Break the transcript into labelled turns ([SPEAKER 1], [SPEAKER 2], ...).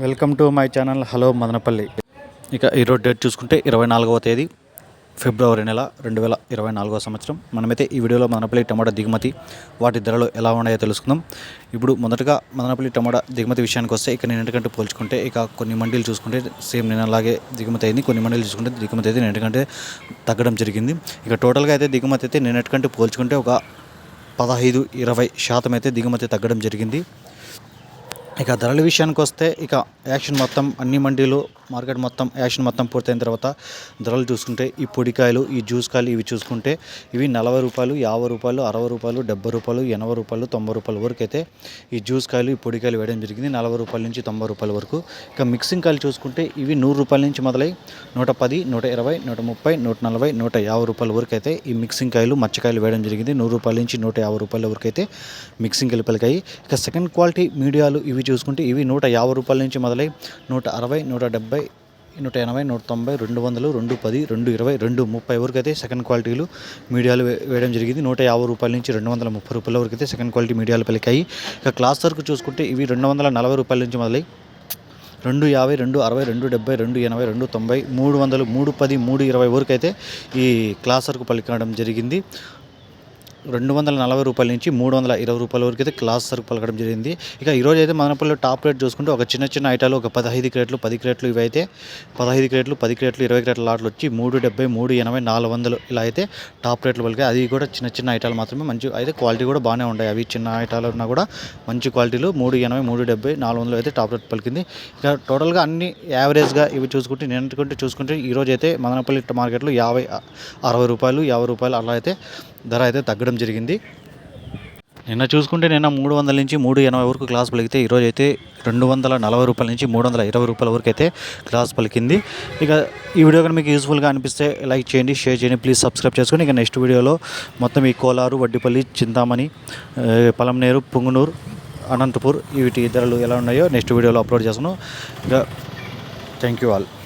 [SPEAKER 1] Welcome to my channel. Hello Madanapalli. ఇక ఈరోజు date చూసుకుంటే ఇరవై నాలుగవ తేదీ ఫిబ్రవరి నెల రెండు వేల ఇరవై నాలుగవ సంవత్సరం. మనమైతే ఈ వీడియోలో మదనపల్లి టమాటా దిగుమతి వాటి ధరలు ఎలా ఉన్నాయో తెలుసుకుందాం. ఇప్పుడు మొదటగా మదనపల్లి టమాటా దిగుమతి విషయానికి వస్తే ఇక నిన్నటికంటే పోల్చుకుంటే ఇక కొన్ని మండీలు చూసుకుంటే సేమ్ నిన్నలాగే దిగుమతి అయింది. కొన్ని మండీలు చూసుకుంటే దిగుమతి అయితే నిన్నటికంటే తగ్గడం జరిగింది. ఇక టోటల్గా అయితే దిగుమతి అయితే నిన్నటికంటే పోల్చుకుంటే ఒక పదహైదు ఇరవై శాతం అయితే దిగుమతి తగ్గడం జరిగింది. ఇక ధరల విషయానికి వస్తే ఇక యాక్షన్ మొత్తం అన్ని మండీలు మార్కెట్ మొత్తం యాక్షన్ మొత్తం పూర్తయిన తర్వాత ధరలు చూసుకుంటే ఈ పొడికాయలు ఈ జ్యూస్ కాయలు ఇవి చూసుకుంటే ఇవి నలభై రూపాయలు యాభై రూపాయలు అరవై రూపాయలు డెబ్బై రూపాయలు ఎనభై రూపాయలు తొంభై రూపాయల వరకు అయితే ఈ జ్యూస్ కాయలు ఈ పొడికాయలు వేయడం జరిగింది. నలభై రూపాయల నుంచి తొంభై రూపాయల వరకు. ఇక మిక్సింగ్ కాయలు చూసుకుంటే ఇవి నూరు రూపాయల నుంచి మొదలై నూట పది నూట ఇరవై నూట ముప్పై నూట నలభై నూట యాభై రూపాయల వరకు అయితే ఈ మిక్సింగ్ కాయలు మచ్చకాయలు వేయడం జరిగింది. నూరు రూపాయల నుంచి నూట యాభై రూపాయల వరకు అయితే మిక్సింగ్ కలిపలికాయి ఇక సెకండ్ క్వాలిటీ మీడియాలు ఇవి చూసుకుంటే ఇవి నూట యాభై రూపాయల నుంచి మొదలై నూట అరవై నూట డెబ్బై నూట ఎనభై నూట తొంభై రెండు వందలు రెండు పది రెండు ఇరవై రెండు ముప్పై వరకు అయితే సెకండ్ క్వాలిటీలు మీడియాలు వేయడం జరిగింది. నూట యాభై రూపాయల నుంచి రెండు వందల ముప్పై రూపాయల వరకు అయితే సెకండ్ క్వాలిటీ మీడియాలు పలికాయి. ఇక క్లాస్ వరకు చూసుకుంటే ఇవి రెండు వందల నలభై రూపాయల నుంచి మొదలై రెండు యాభై రెండు అరవై రెండు డెబ్బై రెండు ఎనభై రెండు తొంభై మూడు వందలు మూడు పది మూడు ఇరవై వరకు అయితే ఈ క్లాస్ వరకు పలికడం జరిగింది. రెండు వందల నలభై రూపాయల నుంచి మూడు వందల ఇరవై రూపాయల వరకు అయితే క్లాస్ సరుకు పలకడం జరిగింది. ఇక ఈరోజు అయితే మదనపల్లిలో టాప్ రేట్ చూసుకుంటే ఒక చిన్న చిన్న ఐటాలు ఒక పదహైదు క్రేట్లు పది క్రేట్లు ఇవి అయితే పదహైదు క్రేట్లు పది క్రేట్లు ఇరవై క్రేట్ల లాట్లు వచ్చి మూడు డెబ్బై మూడు ఎనభై నాలుగు వందలు ఇలా అయితే టాప్ రేట్లు పలికాయి. అది కూడా చిన్న చిన్న ఐటాలు మాత్రమే మంచి అయితే క్వాలిటీ కూడా బాగానే ఉంటాయి అవి చిన్న ఐటాలు ఉన్నా కూడా మంచి క్వాలిటీలు మూడు ఎనభై మూడు డెబ్బై నాలుగు వందలు అయితే టాప్ రేట్ పలికింది. ఇక టోటల్గా అన్ని యావరేజ్గా ఇవి చూసుకుంటే నేను చూసుకుంటే ఈరోజు అయితే మదనపల్లి మార్కెట్లో యాభై అరవై రూపాయలు యాభై రూపాయలు అలా అయితే ధర అయితే తగ్గడం జరిగింది. నిన్న చూసుకుంటే నిన్న మూడు వందల నుంచి మూడు ఎనభై వరకు క్లాస్ పలికితే ఈరోజు అయితే రెండు వందల నలభై రూపాయల నుంచి మూడు వందల ఇరవై రూపాయల వరకు అయితే క్లాస్ పలికింది. ఇక ఈ వీడియో కనుక మీకు యూస్ఫుల్గా అనిపిస్తే లైక్ చేయండి షేర్ చేయండి ప్లీజ్ సబ్స్క్రైబ్ చేసుకొని ఇక నెక్స్ట్ వీడియోలో మొత్తం ఈ కోలారు వడ్డిపల్లి చింతామణి పలంనేరు పుంగునూరు అనంతపూర్ వీటి ధరలు ఎలా ఉన్నాయో నెక్స్ట్ వీడియోలో అప్లోడ్ చేస్తాను. ఇక థ్యాంక్ యూ ఆల్